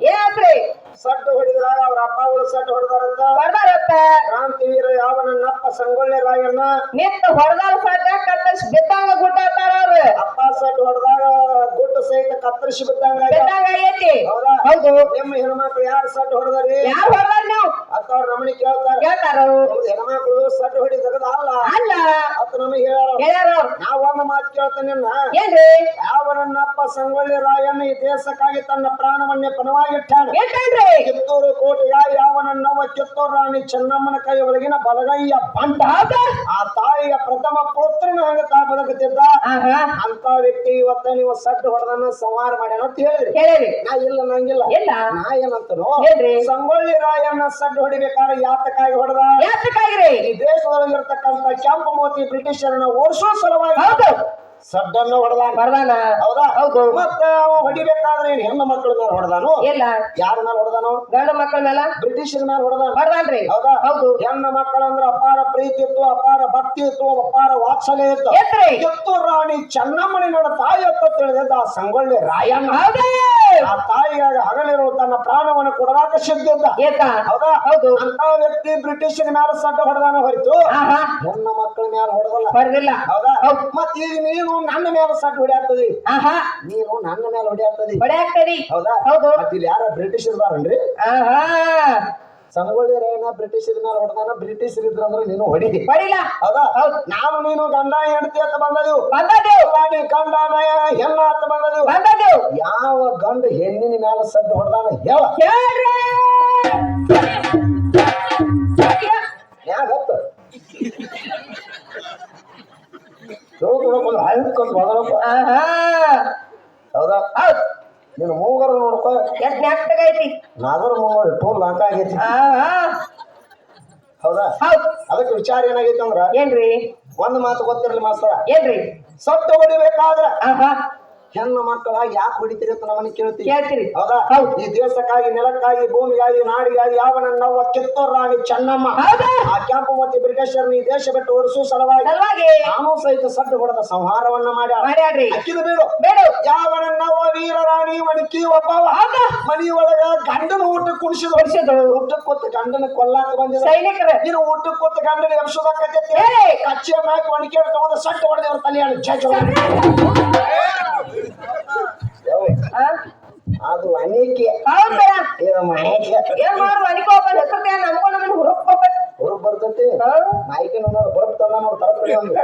ಏನ್ರಿ? ಸಟ್ಟು ಹೊಡಿದ್ರಾಗ ಅವ್ರ ಅಪ್ಪಗಳು ಸಟ್ಟು ಹೊಡೆದಾರಂತ. ಬರ್ದಾರತ್ತ ಕ್ರಾಂತಿವೀರ ಯಾವನನ್ನಪ್ಪ ಸಂಗೊಳ್ಳಿ ರಾಯಣ್ಣ. ನಿಂತ ಹೊಡೆದಾರ ಸಾಕ ಕತ್ತರಿಸಿ ಬಿದ್ದಂಗ ಗುಡ್ಡಾತಾರ ಅವ್ರು. ಅಪ್ಪ ಸಟ್ಟು ಹೊಡೆದಾಗ ಗುಡ್ಡ ಸಹಿತ ಕತ್ತರಿಸಿ ಬಿದ್ದಂಗ ಐತಿ ಹೌದಾ? ಹೌದು. ನಿಮ್ಮ ಹೆಣ್ಮಕ್ಳು ಯಾರು ಸಟ್ಟು ಹೊಡೆದ್ರಿ? ಯಾರು ಹೊಡೆದಾರ ನಾವು? ಅತ್ತ ಅವ್ರ ನಮನಿ ಕೇಳ್ತಾರ. ನಮ್ದು ಹೆಣ್ಮಕ್ಳು ಸಡ್ಡ ಹೊಡಿ ತೆಗದ ಅಲ್ಲ. ಅತ್ ನಮಗೆ ಹೇಳ್ಯಾರ. ಹೇಳ್ಯಾರ. ನಾವ್ ಒಂದು ಮಾತು ಕೇಳ್ತೇನೆ ಏನ್ರಿ? ಯಾವನನ್ನಪ್ಪ ಸಂಗೊಳ್ಳಿ ರಾಯಣ್ಣ ಈ ದೇಶಕ್ಕಾಗಿ ತನ್ನ ಪ್ರಾಣವನ್ನೇ ಪಣವಾಗಿಟ್ಟಾನ ಕಿತ್ತೂರು ಕೋಟೆಯ ಯಾವನನ್ನವ ಕಿತ್ತೂರು ರಾಣಿ ಚೆನ್ನಮ್ಮನ ಕೈ ಒಳಗಿನ ಬಲಗೈಯ ಬಂಟ. ಆ ತಾಯಿಯ ಪ್ರಥಮ ಪುತ್ರನ ಹಂಗ ತಾ ಬದುಕುತ್ತಿದ್ದ. ಅಂತ ವ್ಯಕ್ತಿ ಇವತ್ತ ನೀವು ಸಡ್ಡು ಹೊಡೆದನ್ನ ಸಂಹಾರ ಮಾಡ್ಯಾನ ಅಂತ ಹೇಳಿದ್ರಿ ನಾ ಇಲ್ಲ ನಂಗಿಲ್ಲ. ನಾ ಏನಂತನೋ? ಸಂಗೊಳ್ಳಿ ರಾಯಣ್ಣ ಸಡ್ಡು ಹೊಡಿಬೇಕಾದ್ರೆ ಯಾತಕ್ಕಾಗಿ ಹೊಡೆದ? ರೀ ಈ ದೇಶದೊಳಗಿರ್ತಕ್ಕಂಥ ಕೆಂಪು ಮೋತಿ ಬ್ರಿಟಿಷರನ್ನ ಓಡಿಸೋ ಸಲುವಾಗಿ ಹೌದು. ಸಡ್ಡನ್ನ ಹೊಡೆದ. ಬರ್ದಾನ ಹೌದಾ? ಹೌದು. ಮತ್ತ ಅವ ಹೊಡಿಬೇಕಾದ್ರೆ ಏನ್ ಹೆಣ್ಣು ಮಕ್ಕಳ ಮೇಲೆ ಹೊಡೆದಾನು? ಇಲ್ಲ. ಯಾರ ಮೇಲೆ ಹೊಡೆದಾನು? ಗಂಡು ಮಕ್ಕಳ ಮೇಲೆ? ಬ್ರಿಟಿಷರ ಮೇಲೆ ಹೊಡೆದಾನ. ಬರ್ದಾನ್ರಿ ಹೌದಾ? ಹೌದು. ಹೆಣ್ಣು ಮಕ್ಕಳಂದ್ರ ಅಪಾರ ಪ್ರೀತಿ ಇತ್ತು ಅಪಾರ ಭಕ್ತಿ ಇತ್ತು ಅಪಾರ ವಾತ್ಸಲ್ಯ ಇತ್ತು. ಎತ್ತು ರಾಣಿ ಚೆನ್ನಮ್ಮನಿ ನೋಡ ತಾಯಿ ಅಂತ ತಿಳಿದಿದ್ದ ಆ ಸಂಗೊಳ್ಳಿ ರಾಯಣ್ಣ. ಹೌದೇ? ಆ ತಾಯಿಗಾಗಿ ಹಗಲಿರೋ ತನ್ನ ಪ್ರಾಣವನ್ನು ಕೊಡಲಾಕ ಶಕ್ತಿ ಅಂತ. ಹೌದಾ? ಹೌದು. ಅಂತ ವ್ಯಕ್ತಿ ಬ್ರಿಟಿಷರ ಮೇಲೆ ಸಡ್ಡ ಹೊಡೆದಾನ ಹೊರಿತು ನನ್ನ ಮಕ್ಕಳ ಮೇಲೆ ಹೊಡೆದಲ್ಲ. ಹೊಡೆದಿಲ್ಲ. ಹೌದಾ. ಮತ್ ಈಗ ನೀನು ನನ್ನ ಮೇಲೆ ಸಡ್ಡ ಹೊಡಿಯಾಗ್ತದಿ. ನೀನು ನನ್ನ ಮೇಲೆ ಹೊಡಿಯಾಗ್ತದಿ. ಹೊಡ್ಯಾಕ್ತರಿ ಹೌದಾ? ಹೌದು. ಮತ್ ಇಲ್ಲಿ ಯಾರ ಬ್ರಿಟಿಷರ್ ಇದಾರನ್ರಿ ಆಹಾ. ಸಂಗೊಳ್ಳಿ ರಾಯಣ್ಣ ಬ್ರಿಟಿಷರ ಮೇಲೆ ಹೊಡೆದಾನ ಬ್ರಿಟಿಷರ್ ಇದ್ರಂದ್ರೆ ನೀನು ಹೊಡಿ. ಹೊಡಿಲ್ಲ ಅದ ನಾನು ನೀನು ಗಂಡ ಹೆಂಡತಿ ಅಂತ ಬಂದದ್ದು ಬಂದದ್ದು ನೀ ಗಂಡ ನಯ ಹೆಣ್ಣ ಅಂತ ಬಂದದ್ದು ಬಂದದ್ದು ಯಾವ ಗಂಡ ಹೆಣ್ಣಿನ ಮೇಲೆ ಸದ್ದು ಹೊಡೆದಾನ ಹೇಳ. ಹೌದ್? ನೀನು ಮೂಗರ ಎಷ್ಟ್ ನೆಟ್ಟಗೈತಿ ನಾಗರ ಮೂಗರು ಟೋಲ್ ಲಾಂಕ ಆಗೈತಿ. ಆಹಾ ಹೌದಾ? ಹೌದ್. ಅದಕ್ಕೆ ವಿಚಾರ ಏನಾಗೈತಿ ಅಂದ್ರ ಏನ್ರಿ? ಒಂದ್ ಮಾತು ಗೊತ್ತಿರಲಿ ಮಾಸ್ತರ. ಏನ್ರಿ? ಸತ್ತು ಹೊಡಿಬೇಕಾದ್ರ ಆಹಾ. ಹೆಣ್ಣು ಮಕ್ಕಳ ಯಾಕೆ ಹೊಡಿತೀರಿ ಅಂತ ನಮ್ಮನ್ನ ಕೇಳ್ತೀವಿ ಕೇಳ್ತೀರಿ. ಹೌದಾ? ಈ ದೇಶಕ್ಕಾಗಿ ನೆಲಕ್ಕಾಗಿ ಭೂಮಿಗಾಗಿ ನಾಡಿಗಾಗಿ ಯಾವನನ್ನವ ಕಿತ್ತೋರ್ ರಾಣಿ ಚೆನ್ನಮ್ಮ. ಆ ಕೆಂಪು ಮತ್ತೆ ಬ್ರಿಟಿಷರ್ನ ಈ ದೇಶ ಬಿಟ್ಟು ಓಡಿಸು ಸಲುವಾಗಿ ನಾನು ಸಹಿತ ಸಡ್ಡು ಹೊಡೆದ ಸಂಹಾರವನ್ನ ಮಾಡಿ ಮಾಡ್ಯಾಡ್ರಿ ಅಕ್ಕಿದ ಬೇಡು ಯಾವ ಯಾವನನ್ನವ ವೀರ ರಾಣಿ ಮಣಿಕಿ ಒಬ್ಬವ. ಮನಿ ಮನೆಯೊಳಗ ಗಂಡನ ಊಟ ಕುಣಿಸಿದ ಹೊಡ್ಸಿದ್ರು ಊಟಕ್ಕೆ ಕೊತ್ತ ಗಂಡನ ಕೊಲ್ಲಾಕ ಬಂದಿದೆ ಸೈನಿಕರ. ನೀನು ಊಟಕ್ಕೆ ಕೊತ್ತ ಗಂಡನ ಎಬ್ಸೋದಕ್ಕೆ ಕಚ್ಚೆ ಮ್ಯಾಕ್ ಮಣಿಕೆ ತಗೊಂಡು ಹೊಡೆದವ್ರ ತಲೆಯಾಳು. ಜಜ ಆ? ಅದು ಅನೇಕೆ. ಇದು ಏನ್ ಹೆಸರು ನಮ್ಕೊಂಡು ನಮ್ಗೆ ಬರ್ತೈತಿ. ತಂದ ನೋಡಿ ಒಂದು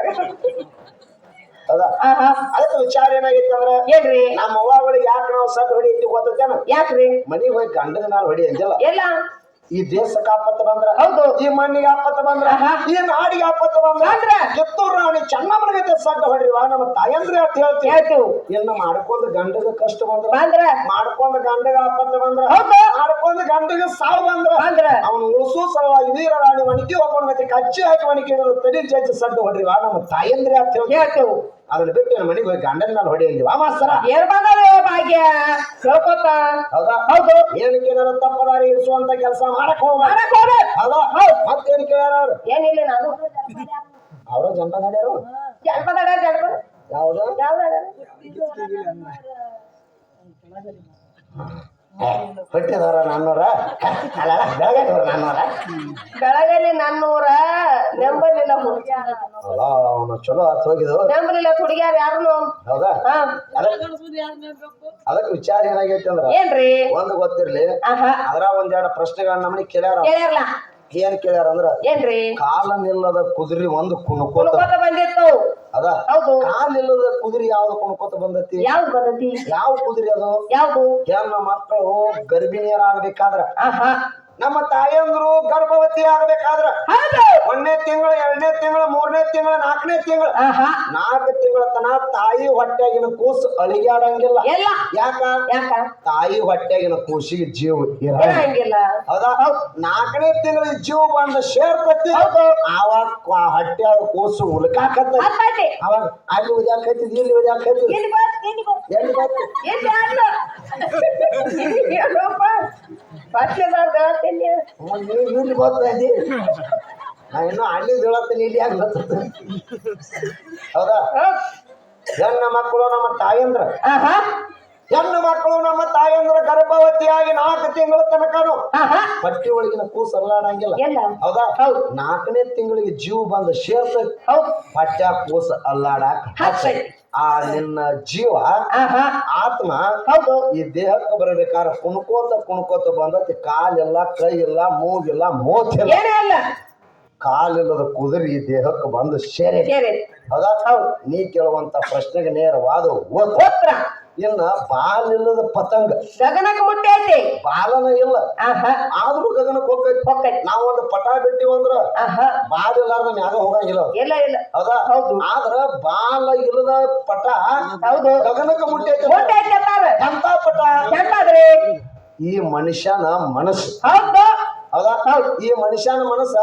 ಅದಕ್ಕೆ ವಿಚಾರ ಏನಾಗಿತ್ತು ಅಂದ್ರೆ ಏನ್ರಿ? ನಮ್ಮ ಅವ್ವಗಳಿಗೆ ಯಾಕೆ ನಾವು ಸಡ್ಡು ಹೊಡಿತೀವಿ ಗೊತ್ತೇನ ಯಾಕ್ರಿ? ಮನಿಗೆ ಹೋಗಿ ಗಂಡನ ಮೇಲೆ ಹೊಡಿ ಅಂದಿಲ್ಲ ಎಲ್ಲ. ಈ ದೇಶಕ್ಕೆ ಆಪತ್ತು ಬಂದ್ರ ಹೌದು. ಈ ಮಣ್ಣಿಗೆ ಆಪತ್ತು ಬಂದ್ರ. ಈ ನಾಡಿಗೆ ಆಪತ್ತು ಬಂದ್ರ ಅಂದ್ರೆ? ಎತ್ತೂರ್ ರಾಣಿ ಚೆನ್ನಮ್ಮನಿಗೆ ಸಡ್ಡು ಹೊಡಿವ ನಮ್ಮ ತಾಯಂದ್ರೆ ಅಂತ ಹೇಳ್ತೀವಿ. ಹೇಳ್ತೀವಿ. ಇನ್ನು ಮಾಡ್ಕೊಂಡ್ ಗಂಡಗ ಕಷ್ಟ ಬಂದ್ರ ಅಂದ್ರೆ ಮಾಡ್ಕೊಂಡ್ ಗಂಡಗ ಆಪತ್ತು ಬಂದ್ರ ಹೌದು. ಮಾಡ್ಕೊಂಡ್ ಗಂಡಗ ಸಾವು ಬಂದ್ರೆ ಅಂದ್ರೆ? ಅವನು ಉಳಿಸೋ ಸಲುವಾಗಿ ವೀರ ರಾಣಿ ಒಣಗಿ ಒಬ್ಬನ ಮತ್ತೆ ಕಚ್ಚಿ ಹಾಕಿ ಕೇಳಿದ್ರು ಹಿಡಿದು ತಡಿ ಜಜ್ಜಿ ಸಡ್ಡು ವಾ ನಮ್ಮ ತಾಯಂದ್ರೆ ಅಂತ ಹೇಳಿ ಹೇಳ್ತೀವಿ. ಅದನ್ನ ಬಿಟ್ಟು ನಮ್ಮ ಮನೆಗೆ ಹೋಗಿ ಗಂಡನ ಮೇಲೆ ಹೊಡೆಯಲ್ಲಿ ವಾ ಮಾಸ್ತರ. ಏನ್ ಭಾಗ್ಯ? ಕೇಳ್ಕೊತ ಹೌದಾ? ಹೌದು. ಏನಕ್ಕೆ ತಪ್ಪದಾರಿ ಇರಿಸುವಂತ ಕೆಲಸ ಮಾಡಕ್ ಹೋಗ ಮಾಡಕ್ ಹೋಗ್ಬೇಕು ಹೌದಾ? ಮತ್ತೇನ್ ಕೇಳ್ಯಾರ ಅವ್ರು? ಏನಿಲ್ಲ ನಾನು. ಅವರು ಜನಪದ ಜನಪದ ಯಾವ್ದು? ಹೊಟ್ಟಿದವ್ರ ನನ್ನೂರ ಅಲ್ಲ ಬೆಳಗಲ್ಲಿ ನಾನ್ನೂರ ಬೆಳಗಲ್ಲಿ ನನ್ನೂರ ನೆಂಬಲಿಲ್ಲ ಅಲ್ಲ ಅವನು ಚಲೋ ಆತ್ ಹೋಗಿದ್ದು. ನೆಂಬಲಿಲ್ಲ ಹುಡುಗ್ಯಾರ ಯಾರನು? ಹೌದಾ? ಅದಕ್ಕೆ ವಿಚಾರ ಏನಾಗೈತಿ ಅಂದ್ರ ಏನ್ರಿ? ಒಂದು ಗೊತ್ತಿರ್ಲಿ ಅದ್ರ ಒಂದೆರಡು ಪ್ರಶ್ನೆಗಳನ್ನ ನಮ್ಮನೆ ಕೇಳ್ಯಾರ. ಏನ್ ಕೇಳ್ಯಾರ ಅಂದ್ರ ಏನ್ರಿ? ಕಾಲ ನಿಲ್ಲದ ಕುದುರಿ ಒಂದು ಕುಣ್ಕೋತ ಬಂದಿತ್ತು. ಅದ? ಹೌದು. ಕಾಲಿಲ್ಲದ ಕುದುರೆ ಯಾವ್ದು ಕುಣ್ಕೋತ ಬಂದತಿ? ಯಾವ್ದು ಬಂದತಿ? ಯಾವ ಕುದುರೆ ಅದು? ಯಾವ್ದು? ಹೆಣ್ಣ ಮಕ್ಕಳು ಗರ್ಭಿಣಿಯರಾಗಬೇಕಾದ್ರ. ನಮ್ಮ ತಾಯಂದ್ರು ಗರ್ಭವತಿ ಆಗ್ಬೇಕಾದ್ರ ಒಂದನೇ ತಿಂಗಳು ಎರಡನೇ ತಿಂಗಳು ಮೂರನೇ ತಿಂಗಳು ನಾಲ್ಕನೇ ತಿಂಗಳು. ನಾಲ್ಕು ತಿಂಗಳ ತನ ತಾಯಿ ಹೊಟ್ಟೆಗಿನ ಕೂಸು ಅಳಿಗಾಡಂಗಿಲ್ಲ ಯಾಕ? ಯಾಕ? ತಾಯಿ ಹೊಟ್ಟೆಗಿನ ಕೂಸಿಗೆ ಜೀವ ಇರಂಗಿಲ್ಲ ಹೌದಾ? ನಾಲ್ಕನೇ ತಿಂಗಳ ಜೀವ ಬಂದ ಸೇರ್ತತಿ ಆವಾಗ ಹೊಟ್ಟೆ ಕೂಸು ಉಲ್ಕಾಕತ್ತ ಅವಾಗ ಅಲ್ಲಿ ಉದ್ಯಾಕೈತಿ ಇಲ್ಲಿ ಉದ್ಯಾಕೈತಿ. ಬಾ ಎಲ್ಲಿ ಬತ್ತು ಇಲ್ಲಿ ನಾ ಇನ್ನೂ ಹಳ್ಳಿ ಹೇಳತ್ತೀನಿ ಇಲ್ಲಿ ಯಾಕೆ ಬರ್ತದೆ? ಹೌದಾ? ಹೆಣ್ಣ ಮಕ್ಕಳು ನಮ್ಮ ತಾಯಂದ್ರ. ಹೆಣ್ಣು ಮಕ್ಕಳು ನಮ್ಮ ತಾಯಂದ್ರ ಗರ್ಭವತಿಯಾಗಿ ನಾಲ್ಕು ತಿಂಗಳ ತನಕನು ಪಟ್ಟಿ ಒಳಗಿನ ಕೂಸ್ ಅಲ್ಲಾಡಂಗಿಲ್ಲ ಹೌದಾ? ಹೌದು. ನಾಲ್ಕನೇ ತಿಂಗಳಿಗೆ ಜೀವ ಬಂದ ಸೇರ್ತೈತಿ ಪಟ್ಟ ಕೂಸ ಅಲ್ಲಾಡಕ್. ಆ ನಿನ್ನ ಜೀವ ಆತ್ಮ ಹೌದು. ಈ ದೇಹಕ್ಕೆ ಬರಬೇಕಾದ್ರೆ ಕುಣ್ಕೋತ ಕುಣ್ಕೋತ ಬಂದತಿ. ಕಾಲಿಲ್ಲ ಕೈ ಇಲ್ಲ ಮೂಗಿಲ್ಲ ಮೋತಿಲ್ಲ. ಕಾಲಿಲ್ಲದ ಕುದುರೆ ಈ ದೇಹಕ್ಕೆ ಬಂದು ಸೇರೆ ಸೇರಿ ಹೌದಾ? ಹೌದು. ನೀ ಕೇಳುವಂತ ಪ್ರಶ್ನೆಗೆ ನೇರವಾದ ಓದ್ ಗೋತ್ರ ಇನ್ನ ಬಾಲಿಲ್ಲದ ಪತಂಗ. ಗಗನಕ್ಕೆ ಮುಟ್ಟೈತಿ ಬಾಲನ ಇಲ್ಲ. ಆದ್ರೂ ಗಗನಕ್ಕೆ ಹೋಗ್ತೈತಿ. ಹೋಗ್ತೈತಿ. ನಾವೊಂದು ಪಟ ಬಿಟ್ಟಿವ ಅಂದ್ರ ಬಾಲ್ ಇಲ್ಲಾರ್ದ ಯಾರು ಹೋಗಂಗಿಲ್ಲ. ಇಲ್ಲ ಇಲ್ಲ. ಹೌದಾ? ಹೌದು. ಆದ್ರ ಬಾಲ ಇಲ್ಲದ ಪಟ ಹೌದು. ಗಗನಕ್ಕೆ ಮುಟ್ಟೈತಿ ಮುಟ್ಟಿ ಐತಿ ಅಂತಾರ. ಎಂತ ಪಟ? ಈ ಮನುಷ್ಯನ ಮನಸ್ಸು. ಹೌದು. ಹೌದಾ. ಈ ಮನುಷ್ಯನ ಮನಸ್ಸ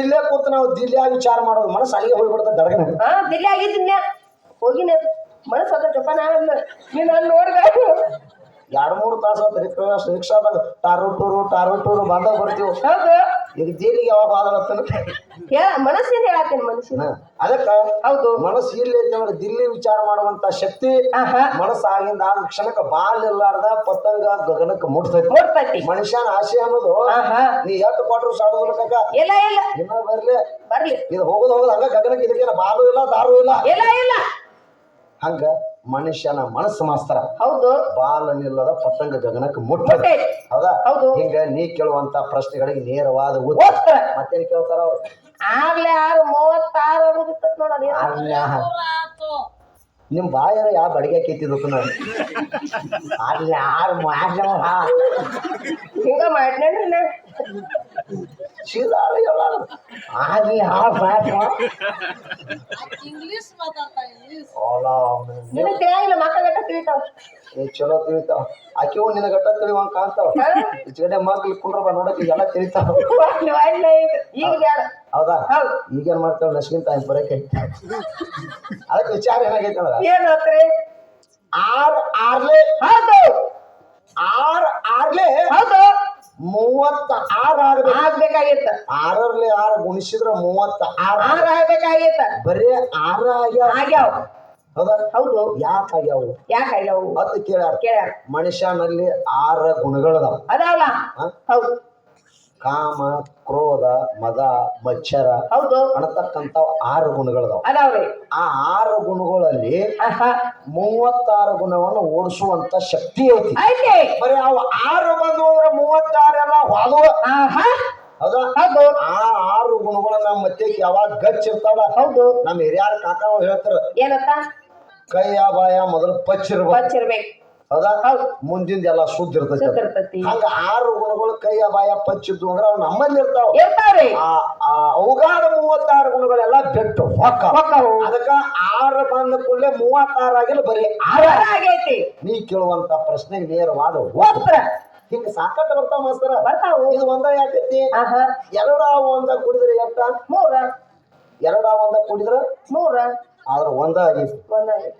ಇಲ್ಲೇ ಕೂತ್ ನಾವು ದಿಲ್ಲಿಯಾಗಿ ವಿಚಾರ ಮಾಡೋದು. ಮನಸ್ಸು ಅಲ್ಲಿಗೆ ಹೋಗ್ಬಿಡ್ತದೆ ದಡಗನ ಹಾ ದಿಲ್ಲಿ ಆಗಿದ್ದೀನಿ ಹೋಗಿನ ಮನಸ್ಸು ಅದ ಜಪಾನ ನೀನು ಅಲ್ಲಿ ನೋಡ್ದ ಎರಡು ಮೂರು ತಾಸು ರಿಕ್ಷಾ ರಿಕ್ಷಾದಾಗ ಟಾರು ಟೂರು ಟಾರು ಟೂರು ಬಂದಾಗ ಬರ್ತೀವಿ? ಹೌದು. ಈಗ ದಿಲ್ಲಿಗೆ ಯಾವಾಗ ಬಾಧ ಬರ್ತಾನೆ? ಮನಸ್ಸಿನ ಹೇಳತ್ತೇನೆ ಮನಸ್ಸಿನ ಅದಕ್ಕ ಹೌದು. ಮನಸ್ಸು ಇಲ್ಲಿ ಐತೆ ಅಂದ್ರೆ ದಿಲ್ಲಿ ವಿಚಾರ ಮಾಡುವಂತ ಶಕ್ತಿ ಮನಸ್ಸು ಆಗಿಂದ ಆದ ಕ್ಷಣಕ್ಕೆ ಬಾಲ್ ಇಲ್ಲಾರ್ದ ಪತಂಗ ಗಗನಕ್ಕೆ ಮುಟ್ತೈತಿ. ಮುಟ್ತೈತಿ. ಮನುಷ್ಯನ ಆಸೆ ಅನ್ನೋದು ನೀ ಎಷ್ಟು ಕೊಟ್ಟರು ಸಾಡುದಿಲ್ಲ ಇಲ್ಲ ಇಲ್ಲ. ಇನ್ನ ಬರ್ಲಿ. ಬರ್ಲಿ. ಇದು ಹೋಗೋದು ಹೋಗೋದು ಹಂಗ ಗಗನಕ್ಕೆ ಇದಕ್ಕೆ ಬಾಲು ಇಲ್ಲ ದಾರು ಇಲ್ಲ? ಇಲ್ಲ ಇಲ್ಲ. ಹಂಗ ಮನುಷ್ಯನ ಮನಸ್ಸು ಮಾಸ್ತರ. ಹೌದು. ಬಾಲನಿಲ್ಲದ ಪತಂಗ ಗಗನಕ್ಕೆ ಮುಟ್ಟ ಹೌದಾ? ಹೌದು. ಹಿಂಗ ನೀ ಕೇಳುವಂತ ಪ್ರಶ್ನೆಗಳಿಗೆ ನೇರವಾದ ಉತ್ತರ. ಮತ್ತೆ ಮತ್ತೇನ್ ಕೇಳ್ತಾರ ಅವ್ರು? ಆಗ್ಲೇ ಆರು ಮೂವತ್ತಾರು ನೋಡಿ. ನಿಮ್ ಬಾಯರ ಯಾವ ಬಡಿಗೆ ಕೆತ್ತಿದ್ದು ನಾನು ಆಗ್ಲೇ ಆರು ಮ್ಯಾಗ ಹಿಂಗ ಮಾಡ್ನೇನ್ರಿ ಅಲ್ಲಿ ಆರು ಮ್ಯಾಗ ಇಂಗ್ಲಿಷ್ ಮಾತಾಡ್ತಾ ಇಂಗ್ಲಿಷ್ ನಿನಗ್ ತಿಳಿಯಂಗಿಲ್ಲ ಮಕ್ಕಳ ತಿಳಿತಾವ. ಏ ಚಲೋ ತಿಳಿತಾವ. ಆಕಿವು ನಿನ್ನ ಗಟ್ಟ ತಿಳಿವಂಗ ಕಾಣ್ತಾವ ಈಚೆಗಡೆ ಮಕ್ಳು ಕುಂಡ್ರ ಬಾ ನೋಡಕ್ ಎಲ್ಲ ತಿಳಿತಾವ. ಈಗ ಬ್ಯಾಡ ಹೌದಾ? ಹೌದು. ಈಗೇನ್ ಮಾಡ್ತಾಳ? ನಶ್ಕಿಂತ ಟೈಮ್ ಬರಕ್ಕೆ ಅದಕ್ಕೆ ವಿಚಾರ ಏನಾಗೈತೆ ಅಂದ್ರ ಏನ್ ಆರ್ ಆರ್ಲೆ. ಹೌದು. ಆರ್ ಆರ್ಲೆ. ಹೌದು. ಮೂವತ್ತ ಆರ್ ಆಗ್ಬೇಕು. ಆಗ್ಬೇಕಾಗಿತ್ತ. ಆರರ್ಲೆ ಆರು ಗುಣಿಸಿದ್ರ ಮೂವತ್ತ ಆರ್. ಆರ್ ಆಗ್ಬೇಕಾಗಿತ್ತ. ಬರೀ ಆರ ಆಗ್ಯಾವ. ಆಗ್ಯಾವ. ಹೌದಾ? ಹೌದು. ಯಾಕೆ ಆಗ್ಯಾವ? ಯಾಕೆ ಆಗ್ಯಾವು? ಅದು ಕೇಳ್ಯಾರ. ಕೇಳ್ಯಾರ. ಮನುಷ್ಯನಲ್ಲಿ ಆರ ಗುಣಗಳದಾವ. ಅದಾವಲ್ಲ ಹ? ಹೌದು. ಕಾಮ ಕ್ರೋಧ ಮದ ಮಚ್ಚರ ಹೌದು. ಅನ್ನತಕ್ಕಂತ ಆರು ಗುಣಗಳದಾವ. ಅದಾವ್ರಿ. ಆ ಆರು ಗುಣಗಳಲ್ಲಿ ಮೂವತ್ತಾರು ಗುಣವನ್ನು ಓಡಿಸುವಂತ ಶಕ್ತಿ ಐತಿ. ಬರೀ ಅವು ಆರು ಬಂದು ಅಂದ್ರೆ ಮೂವತ್ತಾರೆಲ್ಲ ಹೋದವ. ಆಹಾ. ಹೌದಾ? ಹೌದು. ಆ ಆರು ಗುಣಗಳ ನಮ್ಮ ಮತ್ತೆ ಯಾವಾಗ ಗಚ್ಚ ಇರ್ತಾವ ಹೌದು. ನಮ್ಮ ಹಿರಿಯರ ಕಾಕ ಹೇಳ್ತಾರ ಏನತ್ತ ಕೈಯ ಬಾಯ ಮೊದಲು ಪಚ್ಚಿರ್ಬೇಕು. ಬಚ್ಚಿರ್ಬೇಕು ಹೌದಾ. ಮುಂದಿಂದ ಎಲ್ಲ ಶುದ್ಧ ಇರ್ತೈತಿ ಅದು. ಹಂಗ ಆರು ಗುಣಗಳು ಕೈಯ ಬಾಯ ಪಚ್ಚಿದ್ದು ಅಂದ್ರೆ ಅವು ನಮ್ಮಲ್ಲಿ ಇರ್ತಾವ. ಇರ್ತಾವ್ರಿ. ಅವಗಾಡ ಮೂವತ್ತಾರು ಗುಣಗಳೆಲ್ಲ ಬೆಟ್ಟು ಹೊಕ್ಕ. ಹೊಕ್ಕವು ಅದಕ್ಕ ಆರು ಬಂದ ಕೂಡಲೇ ಮೂವತ್ತಾರು ಆಗಿಲ್ಲ ಬರೀ ಆರ. ಆಗೈತಿ. ನೀ ಕೇಳುವಂತ ಪ್ರಶ್ನೆಗೆ ನೇರವಾದ ಉತ್ತರ. ಹಿಂಗ ಸಾಕಟ್ಟು ಬರ್ತಾವ ಮಾಸ್ತರ. ಬರ್ತಾವು. ಇದು ಒಂದ ಯಾಕೈತಿ? ಆಹಾ. ಎರಡ ಒಂದ ಕುಡಿದ್ರೆ ಎಟ್ಟ ಮೂರ. ಎರಡ ಒಂದ ಕುಡಿದ್ರ? ಮೂರ. ಆದ್ರ ಒಂದ ಆಗೈತಿ. ಒಂದಾಗೈತಿ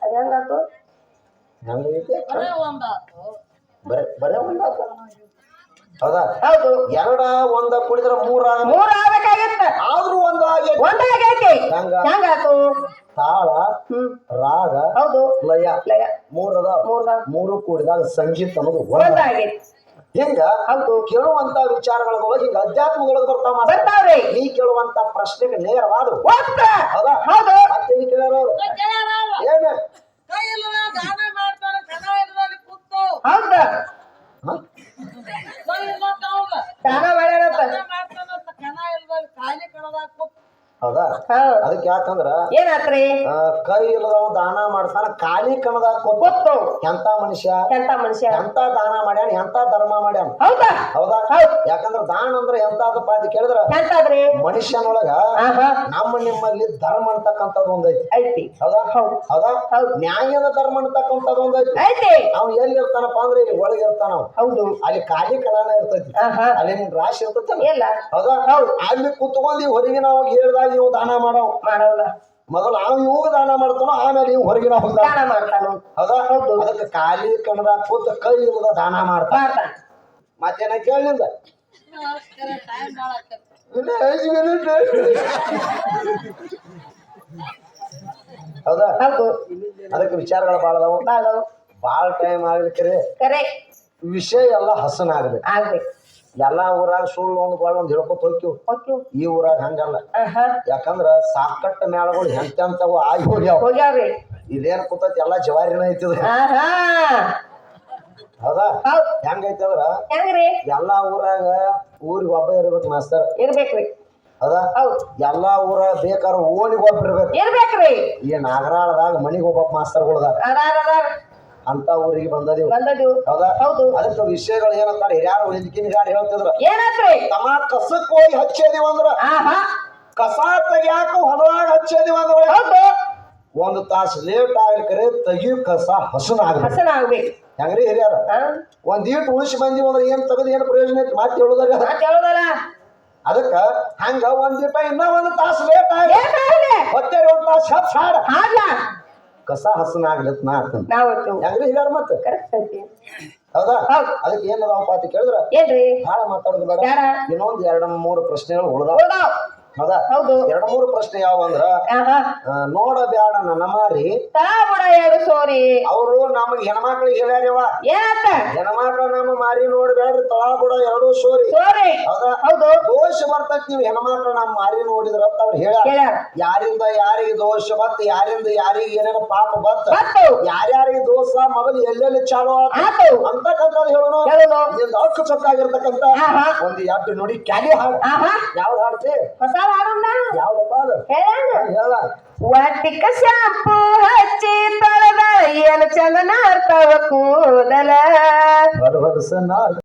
ಅದ ಹೆಂಗಾತು? ಬರೇ ಒಂದಾತು ಹೌದಾ ಹೌದು ಎರಡ ಒಂದ ಕುಡಿದ್ರ ಮೂರ ಮೂರ ಆಗ್ಬೇಕಾಗಿತ್ತ ಆದ್ರೂ ಒಂದ ಆಗೈತಿ ಒಂದಾಗೈತಿ ಹೆಂಗ? ಹೆಂಗಾತು ತಾಳ ರಾಗ ಹೌದು ಲಯ ಲಯ ಮೂರದ ಮೂರದ ಮೂರ ಮೂರು ಕೂಡಿದಾಗ ಸಂಗೀತ ಅನ್ನೋದು ಒಂದ ಆಗೈತಿ ಹಿಂಗ ಹೌದು ಕೇಳುವಂತ ವಿಚಾರಗಳೊಳಗೆ ಹಿಂಗ ಅಧ್ಯಾತ್ಮಗಳಿಗೆ ಬರ್ತಾವ. ಬರ್ತಾವ್ರಿ ನೀ ಕೇಳುವಂತ ಪ್ರಶ್ನೆಗೆ ನೇರವಾದ ಹೌದಾ ಹೌದು ಮತ್ತೆ ಅವ್ರು. ಏನ ಕೈ ಇಲ್ಲದ ದಾನ ಮಾಡ್ತಾರ ಕಣ ಇಲ್ಲದಲ್ಲಿ ಕೂತು ಹೌದ ಹ? ಕೈ ಇಲ್ಲದ ಅವ್ಗ ದಾನ ಮಾಡ್ಯಾರತ್ತ ದಾನ ಮಾಡ್ತಾನಂತ ಕಣ ಇಲ್ಲದಲ್ಲಿ ಖಾಲಿ ಕಣದಾಗ ಕೂತು ಹೌದಾ? ಅದಕ್ಕೆ ಯಾಕಂದ್ರ ಏನಾತ್ರಿ ಕೈ ಇಲ್ಲದವ ದಾನ ಮಾಡ್ತಾನ ಖಾಲಿ ಕಣದಾಗ ಗೊತ್ತು. ಎಂತ ಮನುಷ್ಯ? ಎಂತ ಮನುಷ್ಯ? ಎಂತ ದಾನ ಮಾಡ್ಯಾನ ಎಂತ ಧರ್ಮ ಮಾಡ್ಯಾನ? ಹೌದಾ? ಹೌದಾ? ಯಾಕಂದ್ರ ದಾನ ಅಂದ್ರೆ ಎಂತದಪ್ಪ ಅಂತ ಕೇಳಿದ್ರ? ಎಂತಾದ್ರಿ? ಮನುಷ್ಯನೊಳಗ ನಮ್ಮ ನಿಮ್ಮಲ್ಲಿ ಧರ್ಮ ಅಂತಕ್ಕಂಥದ್ದು ಒಂದೈತಿ. ಐತಿ. ಹೌದಾ? ಹೌದ್. ಹೌದಾ? ನ್ಯಾಯದ ಧರ್ಮ ಅಂತಕ್ಕಂಥದ್ದು ಒಂದೈತಿ. ಐತಿ. ಅವ್ನು ಎಲ್ಲಿ ಇರ್ತಾನಪ್ಪ ಅಂದ್ರೆ ಇಲ್ಲಿ ಒಳಗಿರ್ತಾನ ಹೌದು. ಅಲ್ಲಿ ಖಾಲಿ ಕಣನ ಇರ್ತೈತಿ. ಅಲ್ಲಿ ನಿಮ್ ರಾಶಿ ಇರ್ತೈತಿ ಇಲ್ಲ. ಹೌದಾ? ಹೌದ್. ಅಲ್ಲಿ ಕುತ್ಕೊಂಡು ಹೊರಗಿನ ನಾವು ಹೇಳ್ದಾಗ ಇವು ದಾನ ಮಾಡೋ ಮಾಡಲ್ಲ ಮೊದಲು ನಾವು ಇವು ದಾನ ಮಾಡ್ತಾನೋ ಆಮೇಲೆ ಇವು ಹೊರಗಿನ ಹೋಗ್ದ ದಾನ ಮಾಡ್ತಾನು. ಹೌದಾ? ಅದಕ್ಕೆ ಖಾಲಿ ಕಣದ ಕೂತ ಕೈ ಇಲ್ಲದ ದಾನ ಮಾಡ್ತಾನ. ಮಾಡ್ತಾನ. ಮತ್ತೇನ ಕೇಳಿಂದ ಭಾಳ ಹೌದಾ? ಹೌದು. ಅದಕ್ಕೆ ವಿಚಾರಗಳು ಬಾಳ ಅದಾವು. ಬಾಳ ಟೈಮ್ ಆಗ್ಲಿಕ್ಕೆ ವಿಷಯ ಎಲ್ಲ ಹಸನಾಗ್ಬೇಕು. ಆಗ್ಬೇಕು. ಎಲ್ಲಾ ಊರಾಗ ಸುಳ್ಳು ಒಂದು ಬಾಳ ಒಂದ್ ಹೇಳ್ಕೊತ ಹೋಗ್ತೀವಿ ಈ ಊರಾಗ ಹಂಗಲ್ಲ. ಯಾಕಂದ್ರ ಸಾಕಟ್ಟ ಮೇಳಗಳು ಎಂತೆಂತವು ಆಗಿ ಹೋಗ್ಯಾವ. ಹೋಗ್ಯಾವ್ರಿ. ಇದೇನ್ ಕೂತೈತಿ? ಎಲ್ಲಾ ಜವಾರಿನ ಐತಿ ಆಹಾ. ಹೌದಾ? ಹೌದ್. ಹೆಂಗೈತಂದ್ರ? ಹೆಂಗ್ರಿ? ಎಲ್ಲಾ ಊರಾಗ ಊರಿಗೆ ಒಬ್ಬ ಇರ್ಬೇಕು ಮಾಸ್ತರ್ ಇರ್ಬೇಕ್ರಿ. ಹೌದಾ? ಹೌದ್. ಎಲ್ಲಾ ಊರ ಬೇಕಾರ ಓಣಿಗೆ ಒಬ್ಬ ಇರ್ಬೇಕು. ಇರ್ಬೇಕ್ರಿ. ಈ ನಾಗರಾಳದಾಗ ಮನಿಗೆ ಒಬ್ಬ ಅದಾರ ಅದಾರ. ಅಂತ ಊರಿಗೆ ಬಂದದಿವ್. ಬಂದದು ಹೌದಾ? ಹೌದು. ಅದಕ್ಕೆ ವಿಷಯಗಳು ಏನಂತಾರೆ ಹಿರಿಯಾರು ಹಿಂದಿನ ಗಾಡಿ ಹೇಳ್ತಿದ್ರ? ಏನಾತ್ರಿ? ತಮ್ಮ ಕಸಕ್ ಹೋಗಿ ಹಚ್ಚೇದಿವ ಅಂದ್ರ? ಆಹಾ. ಕಸ ತೆಗಿಯಾಕ ಹೊಲದಾಗ ಹಚ್ಚೇದಿವ ಅಂದ್ರ? ಹೌದು. ಒಂದು ತಾಸು ಲೇಟ್ ಆಗ್ಲಿಕ್ಕರೆ ತೆಗಿಯೋ ಕಸ ಹಸನ ಆಗ್ಬೇಕು ಹಸನ ಆಗ್ಬೇಕು ಹೆಂಗ್ರಿ ಹಿರಿಯಾರ? ಒಂದೀಟ್ ಉಳಿಸಿ ಬಂದಿವ ಅಂದ್ರೆ ಏನ್ ತೆಗೆದು ಏನ್ ಪ್ರಯೋಜನ ಐತಿ? ಮಾತು ಹೇಳುದಾಗ ಹೇಳೋದಲ್ಲ. ಅದಕ್ಕ ಹಂಗ ಒಂದ್ ದಿಟ ಇನ್ನ ಒಂದು ತಾಸು ಲೇಟ್ ಆಗಿ ಏನಾಗ್ಲಿ ಒಂದು ತಾಸು ಹತ್ ಸಾಡ. ಆಗ್ಲ ಕಸ ಹಸನ ಆಗ್ಲತ್ ನಾ ಅಂತಂದ್. ನಾವತ್ತು ಹೆಂಗ್ರಿ ಹಿರಿಯಾರ ಮತ್ತ ಕರೆಕ್ಟ್ ಐತಿ. ಹೌದಾ? ಅದಕ್ಕೆ ಏನದಾವಪ್ಪ ಅಂತ ಕೇಳಿದ್ರ? ಏನ್ರಿ? ಭಾಳ ಮಾತಾಡೋದು ಬೇಡ. ಇನ್ನೊಂದ್ ಎರಡ್ ಮೂರು ಪ್ರಶ್ನೆಗಳು ಉಳ್ದಾವ. ಹೌದಾ? ಹೌದು. ಎರಡ್ ಮೂರು ಪ್ರಶ್ನೆ ಯಾವ? ಅಂದ್ರ ಆಹಾ ಆ, ನೋಡ ಬ್ಯಾಡ ನನ್ನ ಮಾರಿ. ತಳಾ ಬುಡ ಎರಡು ಸೋರಿ. ಅವರು ನಮಗ್ ಹೆಣ್ಮಕ್ಳಿಗೆ ಹೇಳ್ಯಾರವ ಏನಾತ? ಹೆಣ್ಮಕ್ಳ ನಮ್ಮ ಮಾರಿ ನೋಡ್ಬ್ಯಾಡ್ರಿ ತಳಾ ಬುಡ ಎರಡೂ ಸೋರಿ. ಸೋರಿ. ಹೌದಾ? ಹೌದು. ದೋಷ ಬರ್ತೈತಿ ನೀವು ಹೆಣ್ಮಕ್ಳ ನಮ್ಮ ಮಾರಿ ನೋಡಿದ್ರ ಅಂತ ಅವ್ರು ಹೇಳ ಹೇಳ್ಯಾರ. ಯಾರಿಂದ ಯಾರಿಗೆ ದೋಷ ಬತ್ ಯಾರಿಂದ ಯಾರಿಗೆ ಏನೇನ ಪಾಪ ಬತ್ ಬತ್ತು. ಯಾರ್ಯಾರಿಗೆ ದೋಷ ಮೊದಲು ಎಲ್ಲೆಲ್ಲಿ ಚಾಲು ಆತು? ಆತು. ಅಂತಕ್ಕಂಥದ್ದು ಹೇಳೋಣ. ಹೇಳುನು ನಿಂದ ಹಕ್ಕು ಚೊಕ್ಕಾಗಿರ್ತಕ್ಕಂಥ ಆಹಾ. ಒಂದು ಎರಡು ನೋಡಿ ಕ್ಯಾಲಿ ಹಾಡು. ಆಹಾ. ಯಾವ್ದು ಹಾಡ್ತಿ? ಹೊಸ ಹಾಡುಂದ ಯಾವ್ದಪ್ಪ ಅದು ಹೇಳ ಹೇಳ ಒಟ್ಟಿಕ ಶಾಂಪು ಹಚ್ಚಿ ತೊಳೆದ ಏನು ಚಂದ ನಾರ್ತಾವ ಕೂದಲ ಬಡವರ್ಸ ನಾಡ್